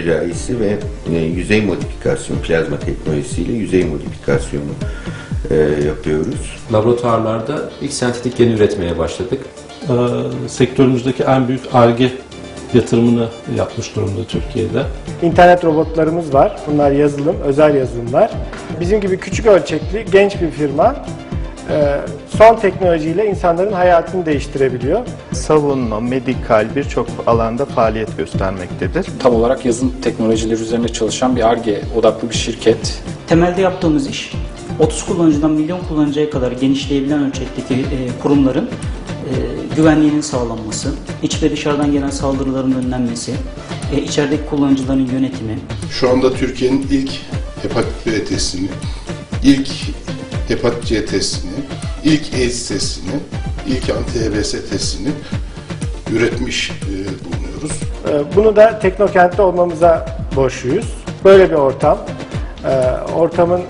teknolojisi ve e, yüzey modifikasyon, plazma teknolojisiyle yüzey modifikasyonu e, yapıyoruz. Laboratuvarlarda ilk sentetik gen üretmeye başladık. Ee, sektörümüzdeki en büyük ARGE yatırımını yapmış durumda Türkiye'de. İnternet robotlarımız var. Bunlar yazılım, özel yazılımlar. Bizim gibi küçük ölçekli genç bir firma e, son teknolojiyle insanların hayatını değiştirebiliyor. savunma, medikal birçok alanda faaliyet göstermektedir. tam olarak yazılım teknolojileri üzerine çalışan bir ARGE odaklı bir şirket. Temelde yaptığımız iş 30 kullanıcıdan milyon kullanıcıya kadar genişleyebilen ölçekteki e, kurumların e, güvenliğinin sağlanması, iç ve dışarıdan gelen saldırıların önlenmesi, e, içerideki kullanıcıların yönetimi, Şu anda Türkiye'nin ilk hepatit B testini, ilk hepatit C testini, ilk AIDS testini, ilk anti-HBS testini üretmiş e, bulunuyoruz. E, Bunu da Teknokent'te olmamıza borçluyuz. Böyle bir ortam, e, ortamın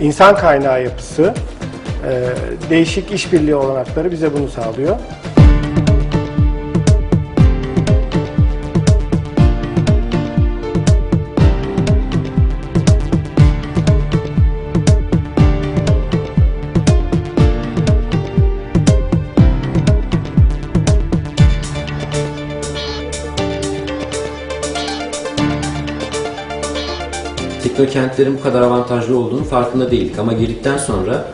insan kaynağı yapısı, değişik işbirliği olanakları bize bunu sağlıyor. Teknokentlerin bu kadar avantajlı olduğunu farkında değildik. Ama girdikten sonra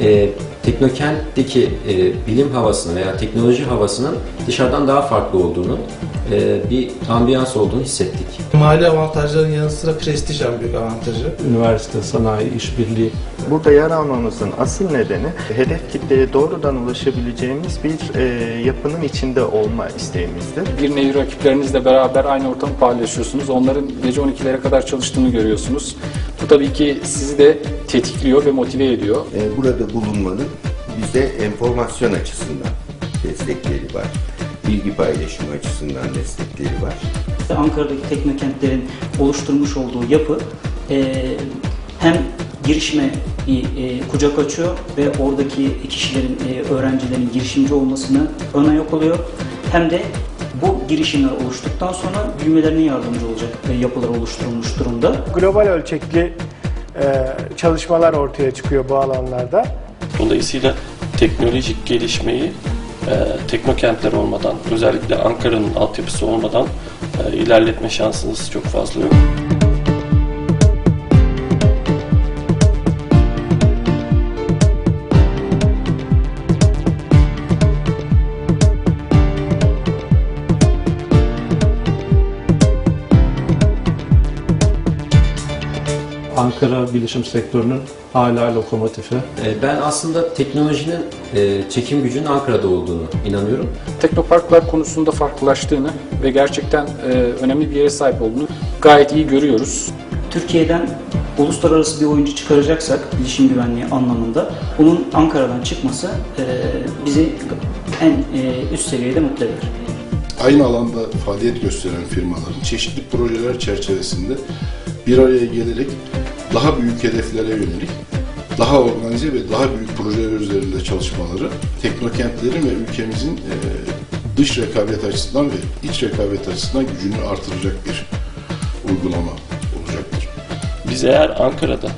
e, teknokentteki e, bilim havasının veya teknoloji havasının dışarıdan daha farklı olduğunu, e, bir ambiyans olduğunu hissettik. Mali avantajların yanı sıra prestij en büyük avantajı. Üniversite, sanayi, işbirliği Burada yer almamızın asıl nedeni hedef kitleye doğrudan ulaşabileceğimiz bir e, yapının içinde olma isteğimizdir. Bir nevi rakiplerinizle beraber aynı ortamı paylaşıyorsunuz. Onların gece 12'lere kadar çalıştığını görüyorsunuz. Bu tabii ki sizi de tetikliyor ve motive ediyor. E, burada bulunmanın bize enformasyon açısından destekleri var. Bilgi paylaşımı açısından destekleri var. Ankara'daki teknokentlerin oluşturmuş olduğu yapı e, hem girişime e, kucak açıyor ve oradaki kişilerin, e, öğrencilerin girişimci olmasını ön ayak oluyor. Hem de bu girişimler oluştuktan sonra büyümelerine yardımcı olacak e, yapılar oluşturulmuş durumda. Global ölçekli e, çalışmalar ortaya çıkıyor bu alanlarda. Dolayısıyla teknolojik gelişmeyi e, teknokentler olmadan, özellikle Ankara'nın altyapısı olmadan ilerletme şansınız çok fazla yok. Ankara bilişim sektörünün hala lokomotifi. E, ben aslında teknolojinin e, çekim gücünün Ankara'da olduğunu inanıyorum. Teknoparklar konusunda farklılaştığını ve gerçekten e, önemli bir yere sahip olduğunu gayet iyi görüyoruz. Türkiye'den uluslararası bir oyuncu çıkaracaksak bilişim güvenliği anlamında bunun Ankara'dan çıkması bizi en üst seviyede mutlu eder. Aynı alanda faaliyet gösteren firmaların çeşitli projeler çerçevesinde bir araya gelerek daha büyük hedeflere yönelik daha organize ve daha büyük projeler üzerinde çalışmaları teknokentlerin ve ülkemizin e, dış rekabet açısından ve iç rekabet açısından gücünü artıracak bir uygulama olacaktır. Biz eğer Ankara'da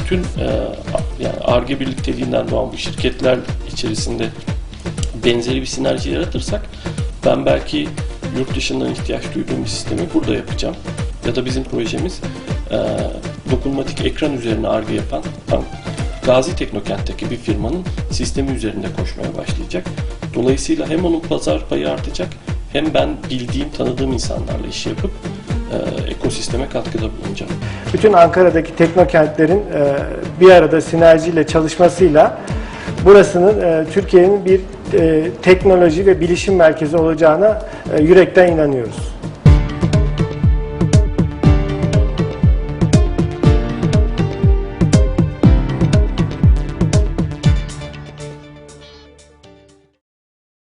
bütün e, yani ARGE birlikteliğinden doğan bu şirketler içerisinde benzeri bir sinerji yaratırsak ben belki yurt dışından ihtiyaç duyduğum bir sistemi burada yapacağım. Ya da bizim projemiz e, dokunmatik ekran üzerine ARGE yapan tam Gazi Teknokent'teki bir firmanın sistemi üzerinde koşmaya başlayacak. Dolayısıyla hem onun pazar payı artacak hem ben bildiğim, tanıdığım insanlarla iş yapıp e, ekosisteme katkıda bulunacağım. Bütün Ankara'daki teknokentlerin e, bir arada sinerjiyle çalışmasıyla burasının e, Türkiye'nin bir e, teknoloji ve bilişim merkezi olacağına e, yürekten inanıyoruz.